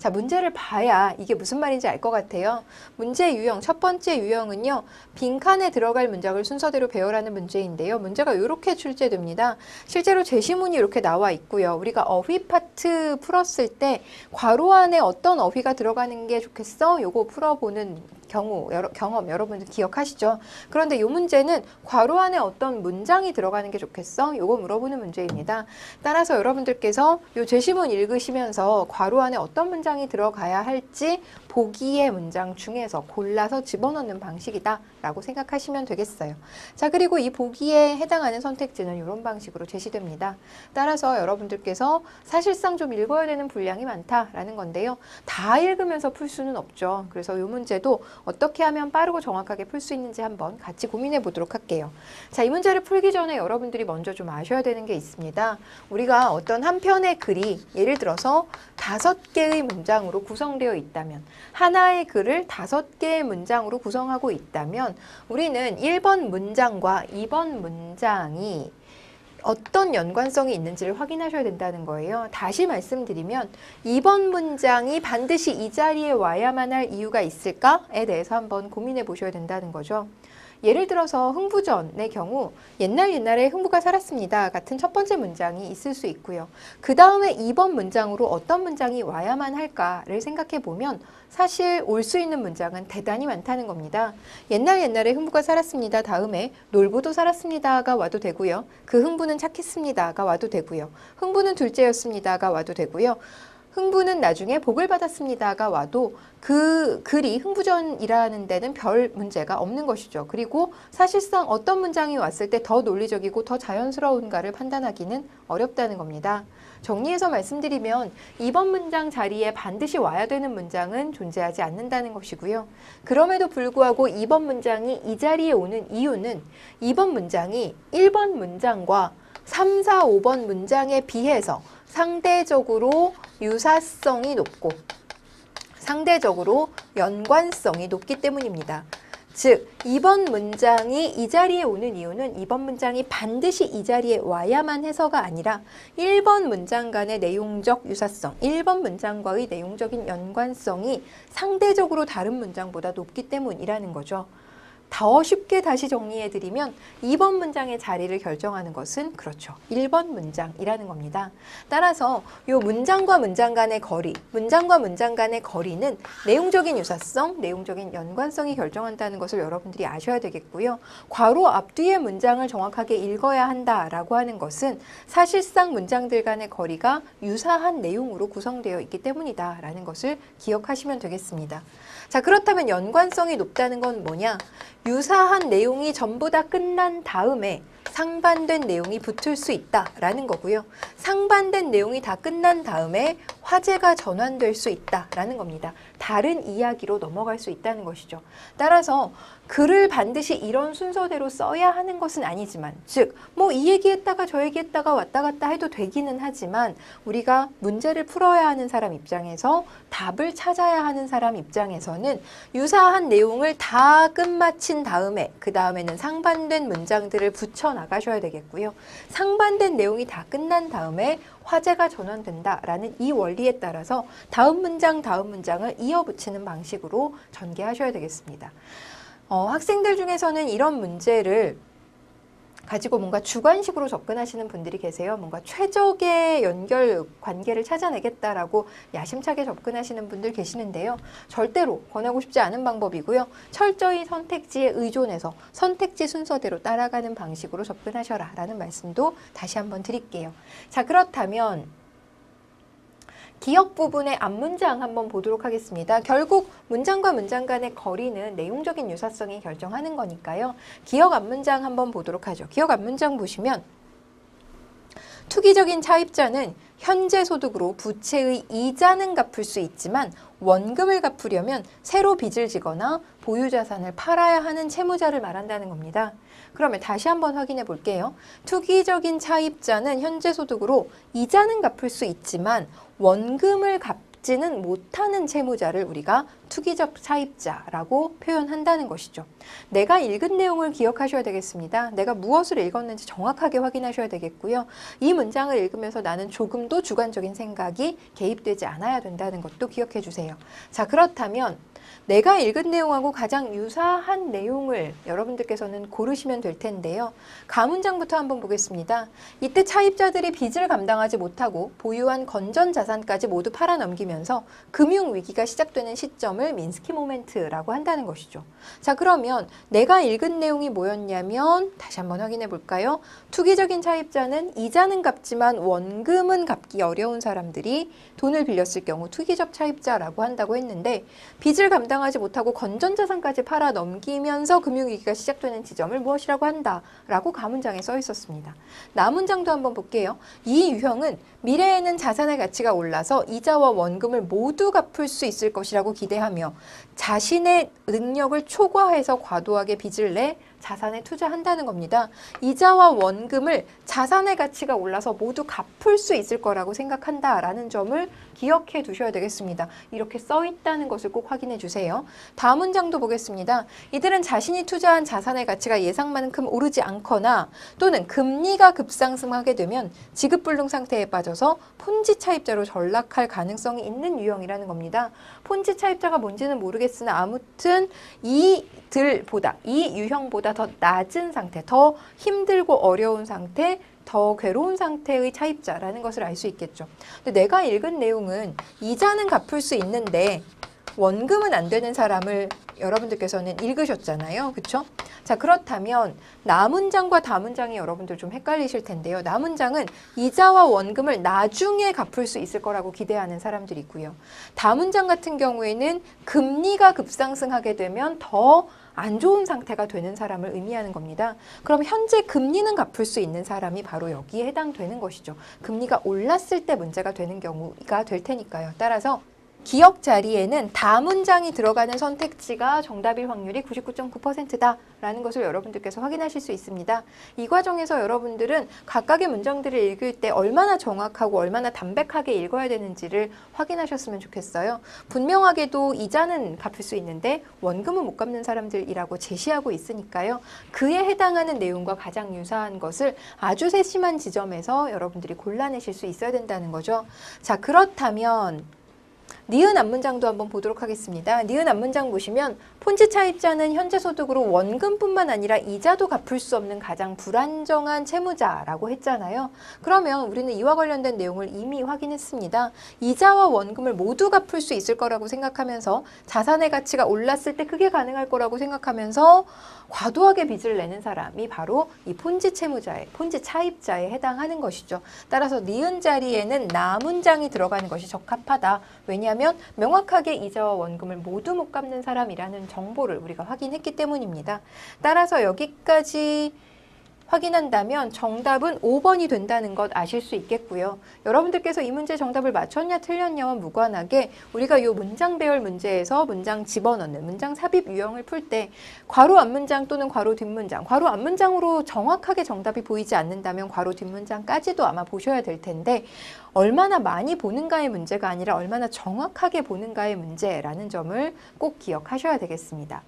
자, 문제를 봐야 이게 무슨 말인지 알 것 같아요. 문제 유형, 첫 번째 유형은요, 빈칸에 들어갈 문장을 순서대로 배우라는 문제인데요. 문제가 이렇게 출제됩니다. 실제로 제시문이 이렇게 나와 있고요. 우리가 어휘 파트 풀었을 때 괄호 안에 어떤 어휘가 들어가는 게 좋겠어? 요거 풀어보는 경우, 여러, 경험 여러분들 기억하시죠? 그런데 이 문제는 괄호 안에 어떤 문장이 들어가는 게 좋겠어? 요거 물어보는 문제입니다. 따라서 여러분들께서 요 제시문 읽으시면서 괄호 안에 어떤 문장이 들어가야 할지 보기의 문장 중에서 골라서 집어넣는 방식이다 라고 생각하시면 되겠어요. 자 그리고 이 보기에 해당하는 선택지는 이런 방식으로 제시됩니다. 따라서 여러분들께서 사실상 좀 읽어야 되는 분량이 많다라는 건데요. 다 읽으면서 풀 수는 없죠. 그래서 이 문제도 어떻게 하면 빠르고 정확하게 풀 수 있는지 한번 같이 고민해 보도록 할게요. 자, 이 문제를 풀기 전에 여러분들이 먼저 좀 아셔야 되는 게 있습니다. 우리가 어떤 한 편의 글이 예를 들어서 다섯 개의 문장으로 구성되어 있다면 하나의 글을 다섯 개의 문장으로 구성하고 있다면 우리는 1번 문장과 2번 문장이 어떤 연관성이 있는지를 확인하셔야 된다는 거예요. 다시 말씀드리면 2번 문장이 반드시 이 자리에 와야만 할 이유가 있을까에 대해서 한번 고민해 보셔야 된다는 거죠. 예를 들어서 흥부전의 경우 옛날 옛날에 흥부가 살았습니다 같은 첫 번째 문장이 있을 수 있고요. 그 다음에 2번 문장으로 어떤 문장이 와야만 할까를 생각해 보면 사실 올 수 있는 문장은 대단히 많다는 겁니다. 옛날 옛날에 흥부가 살았습니다. 다음에 놀부도 살았습니다가 와도 되고요. 그 흥부는 착했습니다가 와도 되고요. 흥부는 둘째였습니다가 와도 되고요. 흥부는 나중에 복을 받았습니다가 와도 그 글이 흥부전이라는 데는 별 문제가 없는 것이죠. 그리고 사실상 어떤 문장이 왔을 때 더 논리적이고 더 자연스러운가를 판단하기는 어렵다는 겁니다. 정리해서 말씀드리면 2번 문장 자리에 반드시 와야 되는 문장은 존재하지 않는다는 것이고요. 그럼에도 불구하고 2번 문장이 이 자리에 오는 이유는 2번 문장이 1번 문장과 3, 4, 5번 문장에 비해서 상대적으로 유사성이 높고 상대적으로 연관성이 높기 때문입니다. 즉, 2번 문장이 이 자리에 오는 이유는 2번 문장이 반드시 이 자리에 와야만 해서가 아니라 1번 문장 간의 내용적 유사성, 1번 문장과의 내용적인 연관성이 상대적으로 다른 문장보다 높기 때문이라는 거죠. 더 쉽게 다시 정리해드리면 2번 문장의 자리를 결정하는 것은 그렇죠. 1번 문장이라는 겁니다. 따라서 이 문장과 문장 간의 거리, 문장과 문장 간의 거리는 내용적인 유사성, 내용적인 연관성이 결정한다는 것을 여러분들이 아셔야 되겠고요. 괄호 앞뒤의 문장을 정확하게 읽어야 한다라고 하는 것은 사실상 문장들 간의 거리가 유사한 내용으로 구성되어 있기 때문이다라는 것을 기억하시면 되겠습니다. 자, 그렇다면 연관성이 높다는 건 뭐냐? 유사한 내용이 전부 다 끝난 다음에 상반된 내용이 붙을 수 있다라는 거고요. 상반된 내용이 다 끝난 다음에 화제가 전환될 수 있다라는 겁니다. 다른 이야기로 넘어갈 수 있다는 것이죠. 따라서 글을 반드시 이런 순서대로 써야 하는 것은 아니지만, 즉, 뭐 이 얘기했다가 저 얘기했다가 왔다 갔다 해도 되기는 하지만, 우리가 문제를 풀어야 하는 사람 입장에서 답을 찾아야 하는 사람 입장에서는 유사한 내용을 다 끝마친 다음에, 그 다음에는 상반된 문장들을 붙여 나가셔야 되겠고요. 상반된 내용이 다 끝난 다음에 화제가 전환된다라는 이 원리에 따라서 다음 문장, 다음 문장을 이어붙이는 방식으로 전개하셔야 되겠습니다. 어, 학생들 중에서는 이런 문제를 가지고 뭔가 주관식으로 접근하시는 분들이 계세요. 뭔가 최적의 연결 관계를 찾아내겠다라고 야심차게 접근하시는 분들 계시는데요. 절대로 권하고 싶지 않은 방법이고요. 철저히 선택지에 의존해서 선택지 순서대로 따라가는 방식으로 접근하셔라 라는 말씀도 다시 한번 드릴게요. 자, 그렇다면 기억 부분의 앞문장 한번 보도록 하겠습니다. 결국 문장과 문장 간의 거리는 내용적인 유사성이 결정하는 거니까요. 기억 앞문장 한번 보도록 하죠. 기억 앞문장 보시면 투기적인 차입자는 현재 소득으로 부채의 이자는 갚을 수 있지만 원금을 갚으려면 새로 빚을 지거나 보유자산을 팔아야 하는 채무자를 말한다는 겁니다. 그러면 다시 한번 확인해 볼게요. 투기적인 차입자는 현재 소득으로 이자는 갚을 수 있지만 원금을 갚지는 못하는 채무자를 우리가 투기적 차입자라고 표현한다는 것이죠. 내가 읽은 내용을 기억하셔야 되겠습니다. 내가 무엇을 읽었는지 정확하게 확인하셔야 되겠고요. 이 문장을 읽으면서 나는 조금도 주관적인 생각이 개입되지 않아야 된다는 것도 기억해 주세요. 자, 그렇다면 내가 읽은 내용하고 가장 유사한 내용을 여러분들께서는 고르시면 될 텐데요. 가문장부터 한번 보겠습니다. 이때 차입자들이 빚을 감당하지 못하고 보유한 건전 자산까지 모두 팔아 넘기면서 금융 위기가 시작되는 시점을 민스키 모멘트라고 한다는 것이죠. 자, 그러면 내가 읽은 내용이 뭐였냐면 다시 한번 확인해 볼까요? 투기적인 차입자는 이자는 갚지만 원금은 갚기 어려운 사람들이 돈을 빌렸을 경우 투기적 차입자라고 한다고 했는데 빚을 감당하지 못하고 건전자산까지 팔아 넘기면서 금융위기가 시작되는 지점을 무엇이라고 한다라고 가문장에 써 있었습니다. 나문장도 한번 볼게요. 이 유형은 미래에는 자산의 가치가 올라서 이자와 원금을 모두 갚을 수 있을 것이라고 기대하며 자신의 능력을 초과해서 과도하게 빚을 내 자산에 투자한다는 겁니다. 이자와 원금을 자산의 가치가 올라서 모두 갚을 수 있을 거라고 생각한다라는 점을 기억해 두셔야 되겠습니다. 이렇게 써 있다는 것을 꼭 확인해 주세요. 다음 문장도 보겠습니다. 이들은 자신이 투자한 자산의 가치가 예상만큼 오르지 않거나 또는 금리가 급상승하게 되면 지급불능 상태에 빠져서 폰지 차입자로 전락할 가능성이 있는 유형이라는 겁니다. 폰지 차입자가 뭔지는 모르겠으나 아무튼 이들보다 이 유형보다 더 낮은 상태, 더 힘들고 어려운 상태, 더 괴로운 상태의 차입자라는 것을 알 수 있겠죠. 근데 내가 읽은 내용은 이자는 갚을 수 있는데 원금은 안 되는 사람을 여러분들께서는 읽으셨잖아요. 그렇죠? 자, 그렇다면 나문장과 다문장이 여러분들 좀 헷갈리실 텐데요. 나문장은 이자와 원금을 나중에 갚을 수 있을 거라고 기대하는 사람들이 있고요. 다문장 같은 경우에는 금리가 급상승하게 되면 더 안 좋은 상태가 되는 사람을 의미하는 겁니다. 그럼 현재 금리는 갚을 수 있는 사람이 바로 여기에 해당되는 것이죠. 금리가 올랐을 때 문제가 되는 경우가 될 테니까요. 따라서 기억 자리에는 다 문장이 들어가는 선택지가 정답일 확률이 99.9%다라는 것을 여러분들께서 확인하실 수 있습니다. 이 과정에서 여러분들은 각각의 문장들을 읽을 때 얼마나 정확하고 얼마나 담백하게 읽어야 되는지를 확인하셨으면 좋겠어요. 분명하게도 이자는 갚을 수 있는데 원금은 못 갚는 사람들이라고 제시하고 있으니까요. 그에 해당하는 내용과 가장 유사한 것을 아주 세심한 지점에서 여러분들이 골라내실 수 있어야 된다는 거죠. 자, 그렇다면 니은 앞문장도 한번 보도록 하겠습니다. 니은 앞문장 보시면 폰지 차입자는 현재 소득으로 원금뿐만 아니라 이자도 갚을 수 없는 가장 불안정한 채무자라고 했잖아요. 그러면 우리는 이와 관련된 내용을 이미 확인했습니다. 이자와 원금을 모두 갚을 수 있을 거라고 생각하면서 자산의 가치가 올랐을 때 그게 가능할 거라고 생각하면서 과도하게 빚을 내는 사람이 바로 이 폰지 채무자의 폰지 차입자에 해당하는 것이죠. 따라서 니은 자리에는 나문장이 들어가는 것이 적합하다. 왜냐하면 명확하게 이자와 원금을 모두 못 갚는 사람이라는 정보를 우리가 확인했기 때문입니다. 따라서 여기까지 확인한다면 정답은 5번이 된다는 것 아실 수 있겠고요. 여러분들께서 이 문제 정답을 맞췄냐 틀렸냐와 무관하게 우리가 이 문장 배열 문제에서 문장 집어넣는 문장 삽입 유형을 풀 때 괄호 앞문장 또는 괄호 뒷문장, 괄호 앞문장으로 정확하게 정답이 보이지 않는다면 괄호 뒷문장까지도 아마 보셔야 될 텐데 얼마나 많이 보는가의 문제가 아니라 얼마나 정확하게 보는가의 문제라는 점을 꼭 기억하셔야 되겠습니다.